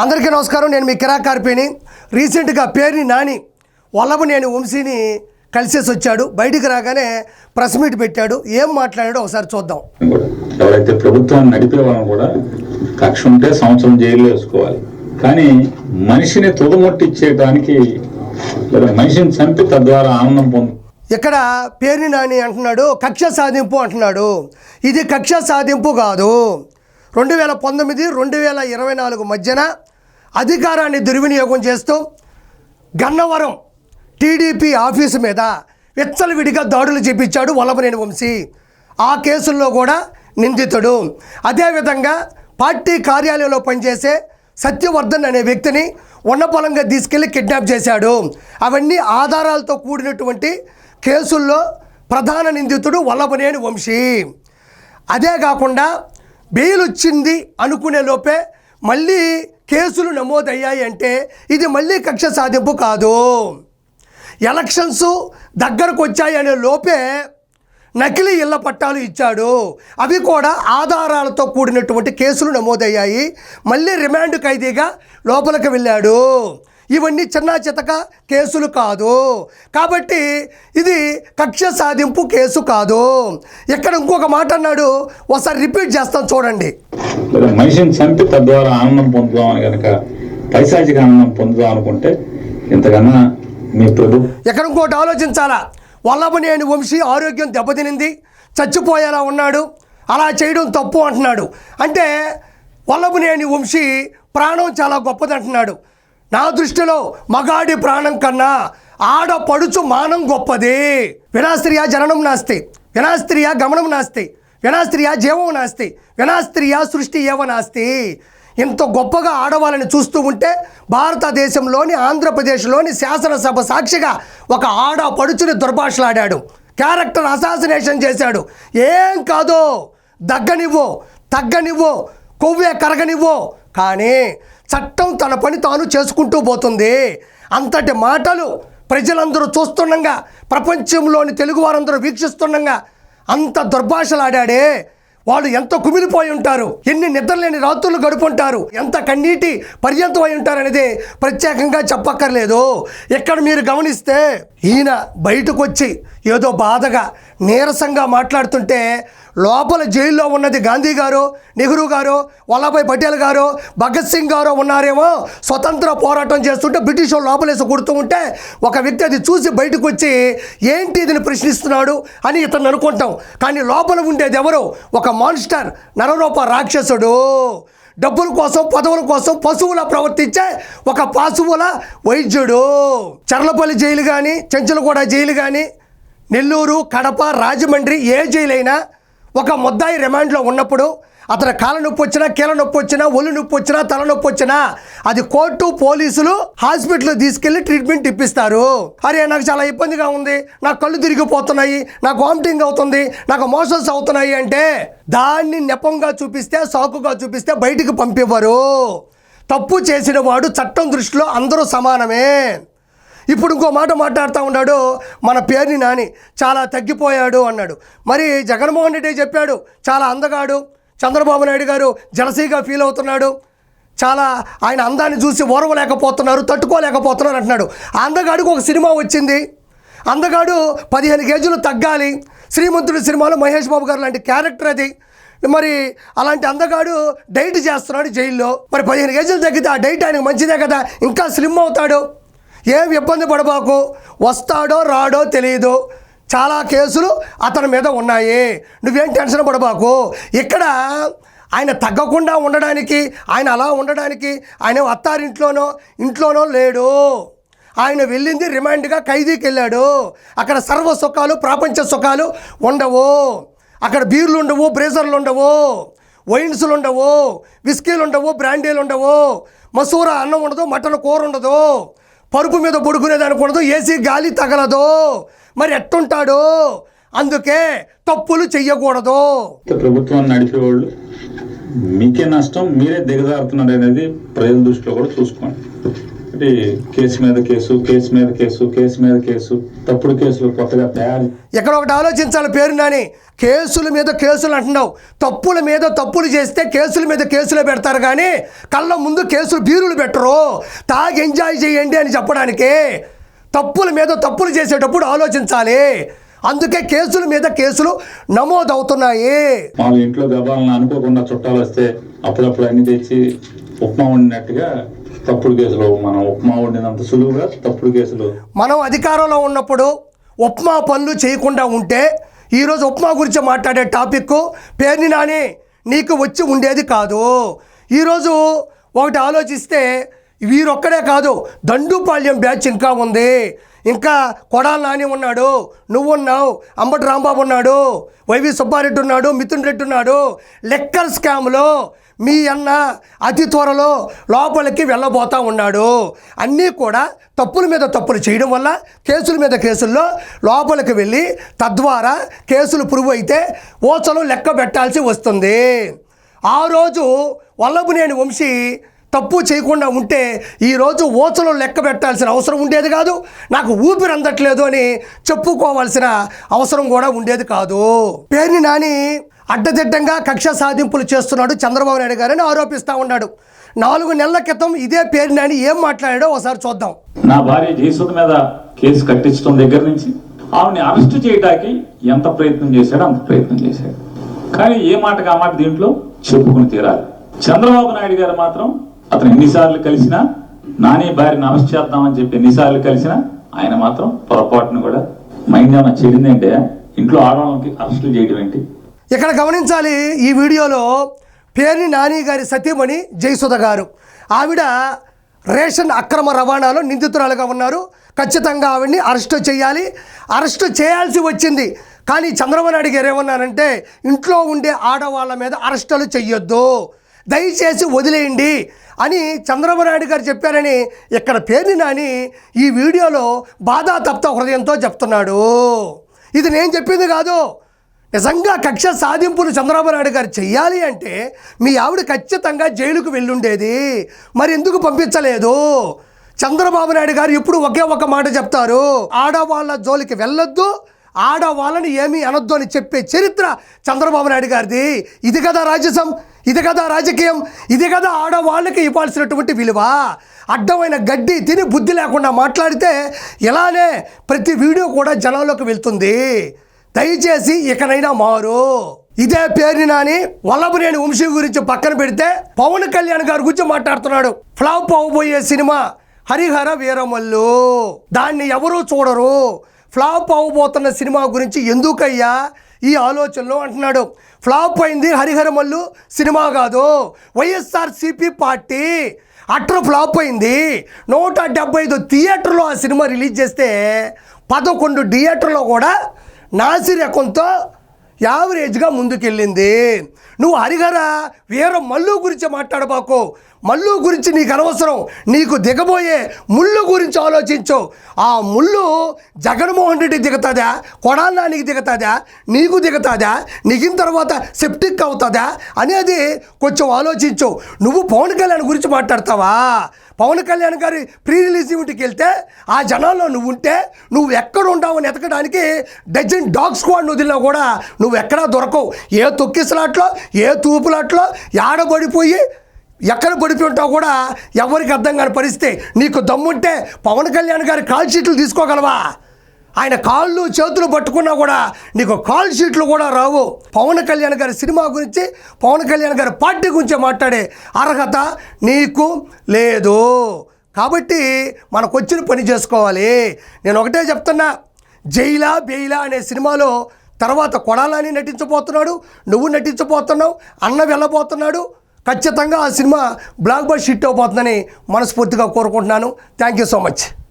అందరికీ నమస్కారం. నేను మీ కిరా కార్పేని. రీసెంట్గా పేరుని నాని వల్లభనేని వంశీని కలిసేసి వచ్చాడు. బయటికి రాగానే ప్రెస్ మీట్ పెట్టాడు. ఏం మాట్లాడాడో ఒకసారి చూద్దాం. ఎవరైతే ప్రభుత్వాన్ని నడిపే వాళ్ళని కూడా కక్ష ఉంటే సంవత్సరం జైల్లో వేసుకోవాలి. కానీ మనిషిని తుదముట్టిచ్చేయడానికి లేదా మనిషిని చంపి తద్వారా ఆనందం పొందు ఇక్కడ పేరుని నాని అంటున్నాడు కక్ష సాధింపు అంటున్నాడు. ఇది కక్ష సాధింపు కాదు. రెండు వేల పంతొమ్మిది రెండు వేల ఇరవై నాలుగు మధ్యన అధికారాన్ని దుర్వినియోగం చేస్తూ గన్నవరం టీడీపీ ఆఫీసు మీద విచ్చలవిడిగా దాడులు చేపించాడు వల్లభనేని వంశీ. ఆ కేసుల్లో కూడా నిందితుడు. అదేవిధంగా పార్టీ కార్యాలయంలో పనిచేసే సత్యవర్ధన్ అనే వ్యక్తిని ఉన్నపలంగా తీసుకెళ్ళి కిడ్నాప్ చేశాడు. అవన్నీ ఆధారాలతో కూడినటువంటి కేసుల్లో ప్రధాన నిందితుడు వల్లభనేని వంశీ. అదే కాకుండా బెయిల్ వచ్చింది అనుకునే లోపే మళ్ళీ కేసులు నమోదయ్యాయి అంటే ఇది మళ్ళీ కక్ష సాధింపు కాదు. ఎలక్షన్స్ దగ్గరకు వచ్చాయి అనే లోపే నకిలీ ఇళ్ళ పట్టాలు ఇచ్చాడు. అవి కూడా ఆధారాలతో కూడినటువంటి కేసులు నమోదయ్యాయి. మళ్ళీ రిమాండ్ ఖైదీగా లోపలికి వెళ్ళాడు. ఇవన్నీ చిన్న చితక కేసులు కాదు. కాబట్టి ఇది కక్ష సాధింపు కేసు కాదు. ఇక్కడ ఇంకొక మాట అన్నాడు ఒకసారి రిపీట్ చేస్తాం చూడండి. మనిషిని చంపి తద్వారా ఆనందం పొందుదాం అని కనుక పైశాచిక ఆనందం పొందుదాం అనుకుంటే ఇంతకన్నా మీ ప్రభు ఇక్కడ ఇంకోటి ఆలోచించాలా? వల్లభనేని వంశీ ఆరోగ్యం దెబ్బతినింది చచ్చిపోయేలా ఉన్నాడు అలా చేయడం తప్పు అంటున్నాడు. అంటే వల్లభనేని వంశీ ప్రాణం చాలా గొప్పది అంటున్నాడు నా దృష్టిలో మగాడి ప్రాణం కన్నా ఆడ పడుచు మానం గొప్పది. వినాస్త్రియ జననం నాస్తి. వినాస్త్రియ గమనం నాస్తి. వినాస్త్రియ జీవం నాస్తి. వినాస్త్రియ సృష్టి ఏవ నాస్తి. ఇంత గొప్పగా ఆడవాళ్ళని చూస్తూ ఉంటే భారతదేశంలోని ఆంధ్రప్రదేశ్లోని శాసనసభ సాక్షిగా ఒక ఆడ పడుచుని దుర్భాషలాడాడు. క్యారెక్టర్ అసాసినేషన్ చేశాడు. ఏం కాదు దగ్గనివ్వు తగ్గనివ్వు కొవ్వే కరగనివ్వు. కానీ చట్టం తన పని తాను చేసుకుంటూ పోతుంది. అంతటి మాటలు ప్రజలందరూ చూస్తుండగా ప్రపంచంలోని తెలుగు వారందరూ వీక్షిస్తుండగా అంత దుర్భాషలాడాడే. వాళ్ళు ఎంత కుమిలిపోయి ఉంటారు ఎన్ని నిద్రలేని రాత్రులు గడుపుంటారు ఎంత కన్నీటి పర్యంతం అయి ఉంటారు అనేది ప్రత్యేకంగా చెప్పక్కర్లేదు. ఇక్కడ మీరు గమనిస్తే ఈయన బయటకు వచ్చి ఏదో బాధగా నీరసంగా మాట్లాడుతుంటే లోపల జైల్లో ఉన్నది గాంధీ గారు నెహ్రూ గారు వల్లభాయ్ పటేల్ గారు భగత్ సింగ్ గారు ఉన్నారేమో స్వతంత్ర పోరాటం చేస్తుంటే బ్రిటిష్ వాళ్ళు లోపలేసి కొడుతూ ఉంటే ఒక వ్యక్తి అది చూసి బయటకు వచ్చి ఏంటి ఇదిని ప్రశ్నిస్తున్నాడు అని ఇతను అనుకుంటాం. కానీ లోపల ఉండేది ఎవరు? ఒక మాన్స్టర్ నరరూప రాక్షసుడు. డబ్బుల కోసం పదవుల కోసం పశువుల ప్రవర్తించే ఒక పశువుల వైద్యుడు. చర్లపల్లి జైలు కానీ చెంచులగూడ జైలు కానీ నెల్లూరు కడప రాజమండ్రి ఏ జైలైనా ఒక ముద్దాయి రిమాండ్లో ఉన్నప్పుడు అతని కాళ్ళ నొప్పి వచ్చినా కీళ్ళ నొప్పి వచ్చినా ఒళ్ళు నొప్పి వచ్చినా తల నొప్పి వచ్చినా అది కోర్టు పోలీసులు హాస్పిటల్ తీసుకెళ్ళి ట్రీట్మెంట్ ఇప్పిస్తారు. అరే నాకు చాలా ఇబ్బందిగా ఉంది. నాకు కళ్ళు తిరిగిపోతున్నాయి. నాకు వామిటింగ్ అవుతుంది. నాకు మోషన్స్ అవుతున్నాయి అంటే దాన్ని నెపంగా చూపిస్తే సాకుగా చూపిస్తే బయటికి పంపివ్వరు. తప్పు చేసిన వాడు చట్టం దృష్టిలో అందరూ సమానమే. ఇప్పుడు ఇంకో మాట మాట్లాడుతూ ఉన్నాడు. మన పేరుని నాని చాలా తగ్గిపోయాడు అన్నాడు. మరి జగన్మోహన్ రెడ్డి చెప్పాడు? చాలా అందగాడు. చంద్రబాబు నాయుడు గారు జలసీగా ఫీల్ అవుతున్నాడు. చాలా ఆయన అందాన్ని చూసి ఓరవలేకపోతున్నారు తట్టుకోలేకపోతున్నారు అంటున్నాడు. ఆ అందగాడికి ఒక సినిమా వచ్చింది. అందగాడు పదిహేను కేజీలు తగ్గాలి. శ్రీమంతుడి సినిమాలో మహేష్ బాబు గారు లాంటి క్యారెక్టర్ అది. మరి అలాంటి అందగాడు డైట్ చేస్తున్నాడు జైల్లో. మరి పదిహేను కేజీలు తగ్గితే ఆ డైట్ ఆయనకు మంచిదే కదా? ఇంకా స్లిమ్ అవుతాడు. ఏం ఇబ్బంది పడబాకు? వస్తాడో రాడో తెలియదు చాలా కేసులు అతని మీద ఉన్నాయి. నువ్వేం టెన్షన్ పడబాకు? ఇక్కడ ఆయన తగ్గకుండా ఉండడానికి ఆయన అలా ఉండడానికి ఆయన అత్తారింట్లోనో ఇంట్లోనో లేడు. ఆయన వెళ్ళింది రిమాండ్గా ఖైదీకి వెళ్ళాడు అక్కడ సర్వ సుఖాలు ప్రాపంచ సుఖాలు ఉండవు. అక్కడ బీర్లు ఉండవు బ్రేజర్లు ఉండవు. వైన్స్లు ఉండవు విస్కీలు ఉండవు బ్రాండీలు ఉండవు. మసూర అన్నం ఉండదు మటన్ కూర ఉండదు. పరుపు మీద పడుకునేదానికి ఉండదు ఏసీ గాలి తగలదు. మరి ఎట్టుంటాడు? అందుకే తప్పులు చెయ్యకూడదు. ప్రభుత్వాన్ని నడిపేవాళ్ళు మీకే నష్టం మీరే దిగజారుతున్నారు అనేది ప్రజల దృష్టిలో కూడా చూసుకోండి. అంటే కేసు మీద కేసు కేసు మీద కేసు కేసు మీద కేసు తప్పుడు కేసులు కొత్తగా తయారు ఎక్కడ ఒకటి ఆలోచించాలి పేరు నాని. కేసుల మీద కేసులు అంటున్నావు. తప్పుల మీద తప్పులు చేస్తే కేసుల మీద కేసులు పెడతారు కానీ కళ్ళ ముందు కేసులు బీరులు పెట్టరు. తాగి ఎంజాయ్ చేయండి అని చెప్పడానికి. తప్పుల మీద తప్పులు చేసేటప్పుడు ఆలోచించాలి. అందుకే కేసుల మీద కేసులు నమోదవుతున్నాయి. మామూలు ఇంట్లో గబాలను అనుకోకుండా చుట్టాలు వస్తే అప్పుడప్పుడు అన్ని తెచ్చి ఉప్మా వండినట్టుగా తప్పుడు కేసులు మనం ఉప్మా వండినంత సులువుగా తప్పుడు కేసులు. మనం అధికారంలో ఉన్నప్పుడు ఉప్మా పనులు చేయకుండా ఉంటే ఈరోజు ఉప్మా గురించి మాట్లాడే టాపిక్ పేరుని నాని నీకు వచ్చి ఉండేది కాదు. ఈరోజు ఒకటి ఆలోచిస్తే వీరొక్కడే కాదు దండుపాళ్యం బ్యాచ్ ఇంకా ఉంది. ఇంకా కొడాల నాని ఉన్నాడు నువ్వున్నావు అంబటి రాంబాబు ఉన్నాడు వైవి సుబ్బారెడ్డి ఉన్నాడు మిథున్ రెడ్డి ఉన్నాడు. లెక్కల్ స్కామ్లో మీ అన్న అతి త్వరలో లోపలికి వెళ్ళబోతా ఉన్నాడు. అన్నీ కూడా తప్పుల మీద తప్పులు చేయడం వల్ల కేసుల మీద కేసుల్లో లోపలికి వెళ్ళి తద్వారా కేసులు పురుగు అయితే ఓచలు లెక్క పెట్టాల్సి వస్తుంది. ఆ రోజు వల్లభనేని వంశీ తప్పు చేయకుండా ఉంటే ఈరోజు ఓచలు లెక్క పెట్టాల్సిన అవసరం ఉండేది కాదు. నాకు ఊపిరి అందట్లేదు అని చెప్పుకోవాల్సిన అవసరం కూడా ఉండేది కాదు. పేరుని నాని అడ్డదిడ్డంగా కక్ష సాధింపులు చేస్తున్నాడు చంద్రబాబు నాయుడు గారని ఆరోపిస్తూ ఉన్నాడు. నాలుగు నెలల క్రితం ఇదే పేరు నాని ఏం మాట్లాడాడో ఒకసారి చూద్దాం. నా భార్య జయసుధ మీద కేసు కట్టించడం దగ్గర నుంచి ఆవిడని అరెస్ట్ చేయడానికి ఎంత ప్రయత్నం చేశాడో అంత ప్రయత్నం చేశాడు. కానీ ఏ మాటగా ఆ మాట దీంట్లో చెప్పుకుని తీరాలి. చంద్రబాబు నాయుడు గారు మాత్రం అతను ఎన్నిసార్లు కలిసినా నాని భార్యను అరెస్ట్ చేద్దామని చెప్పి ఎన్నిసార్లు కలిసినా ఆయన మాత్రం పొరపాటును కూడా మైండ్ ఏమైనా చెడిందంటే ఇంట్లో ఆడవాళ్ళకి అరెస్టులు చేయడం ఏంటి? ఇక్కడ గమనించాలి ఈ వీడియోలో పేర్ని నాని గారి సతీమణి జయసుధ గారు. ఆవిడ రేషన్ అక్రమ రవాణాలో నిందితురాలుగా ఉన్నారు. ఖచ్చితంగా ఆవిడ్ని అరెస్టు చేయాలి. అరెస్టు చేయాల్సి వచ్చింది. కానీ చంద్రబాబు నాయుడు గారు ఏమన్నారంటే ఇంట్లో ఉండే ఆడవాళ్ళ మీద అరెస్టులు చెయ్యొద్దు. దయచేసి వదిలేయండి. అని చంద్రబాబు నాయుడు గారు చెప్పారని ఇక్కడ పేరుని నాని ఈ వీడియోలో బాధా తప్త హృదయంతో చెప్తున్నాడు. ఇది నేను చెప్పింది కాదు. నిజంగా కక్ష సాధింపులు చంద్రబాబు నాయుడు గారు చెయ్యాలి అంటే మీ ఆవిడ ఖచ్చితంగా జైలుకు వెళ్ళుండేది. మరి ఎందుకు పంపించలేదు? చంద్రబాబు నాయుడు గారు ఇప్పుడు ఒకే ఒక మాట చెప్తారు. ఆడవాళ్ళ జోలికి వెళ్ళొద్దు ఆడవాళ్ళని ఏమీ అనొద్దు అని చెప్పే చరిత్ర చంద్రబాబు నాయుడు గారిది. ఇది కదా రాజ్యసభ ఇది కదా రాజకీయం ఇది కదా ఆడవాళ్ళకి ఇవ్వాల్సినటువంటి విలువ. అడ్డమైన గడ్డి తిని బుద్ధి లేకుండా మాట్లాడితే ఇలానే ప్రతి వీడియో కూడా జనాల్లోకి వెళ్తుంది. దయచేసి ఇకనైనా మారు. ఇదే పేరుని నాని వల్లభనేని వంశీ గురించి పక్కన పెడితే పవన్ కళ్యాణ్ గారి గురించి మాట్లాడుతున్నాడు. ఫ్లాప్ అవ్వబోయే సినిమా హరిహర వీరమల్లు. దాన్ని ఎవరూ చూడరు. ఫ్లాప్ అవ్వబోతున్న సినిమా గురించి ఎందుకయ్యా? ఈ ఆలోచనలో అంటున్నాడు. ఫ్లాప్ అయింది హరిహరమల్లు సినిమా కాదు. YSR CP party utter flop అయింది. నూట డెబ్బై ఐదు థియేటర్లో ఆ సినిమా రిలీజ్ చేస్తే పదకొండు థియేటర్లో కూడా నాసిరకంతో యావరేజ్గా ముందుకెళ్ళింది. నువ్వు హరిహర వీర మల్లు గురించి మాట్లాడబాకు. మల్లు గురించి నీకు అనవసరం. నీకు దిగబోయే ముళ్ళు గురించి ఆలోచించు. ఆ ముళ్ళు జగన్మోహన్ రెడ్డి దిగుతుందా? కొడాలనానికి దిగుతుందా? నీకు దిగుతుందా? నిగిన తర్వాత సెప్టిక్ అవుతుందా? అనేది కొంచెం ఆలోచించు. నువ్వు పవన్ కళ్యాణ్ గురించి మాట్లాడతావా? పవన్ కళ్యాణ్ గారి ప్రీ రిలీజ్ ఈవెంట్కి వెళ్తే ఆ జనాల్లో నువ్వు ఉంటే నువ్వు ఎక్కడ ఉండవని ఎతకడానికి డజన్ డాగ్ స్క్వాడ్ వదిలినా కూడా నువ్వు ఎక్కడా దొరకవు. ఏ తొక్కిసలాట్లో ఏ తూపులాట్లో ఆడబడిపోయి ఎక్కడ పడిపోయి ఉంటావు కూడా ఎవరికి అర్థం కాని పరిస్థితి. నీకు దమ్ముంటే పవన్ కళ్యాణ్ గారి కాల్ షీట్లు తీసుకోగలవా? ఆయన కాళ్ళు చేతులు పట్టుకున్నా కూడా నీకు కాల్ షీట్లు కూడా రావు. పవన్ కళ్యాణ్ గారి సినిమా గురించి పవన్ కళ్యాణ్ గారి పార్టీ గురించి మాట్లాడే అర్హత నీకు లేదు. కాబట్టి మనకు వచ్చిన పని చేసుకోవాలి. నేను ఒకటే చెప్తున్నా జైలా బెయిలా అనే సినిమాలో తర్వాత కొడాలని నటించబోతున్నాడు నువ్వు నటించబోతున్నావు అన్న వెళ్ళబోతున్నాడు ఖచ్చితంగా ఆ సినిమా బ్లాక్ బస్ హిట్ అవబోతుందని మనస్ఫూర్తిగా కోరుకుంటున్నాను. Thank you so much